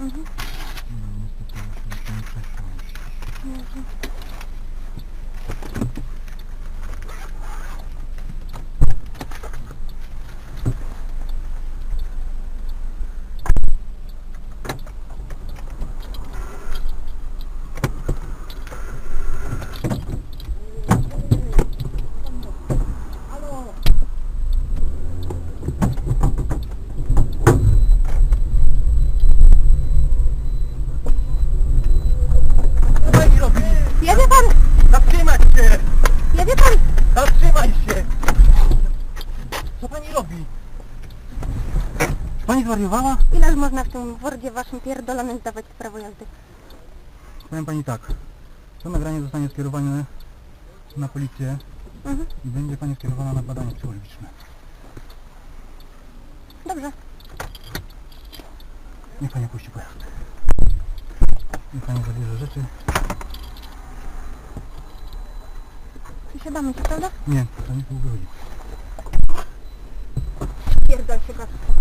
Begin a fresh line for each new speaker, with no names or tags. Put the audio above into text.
嗯哼。嗯哼。Pani zwariowała?
Ileż można w tym Wordzie waszym pierdolonym zdawać prawo jazdy?
Powiem pani tak. To nagranie zostanie skierowane na policję
Mhm.
i będzie pani skierowana na badanie psychologiczne.
Dobrze.
Niech pani opuści pojazd. Niech pani zabierze rzeczy.
Wysiadamy się, prawda?
Nie, to nie tu wychodzi. 深く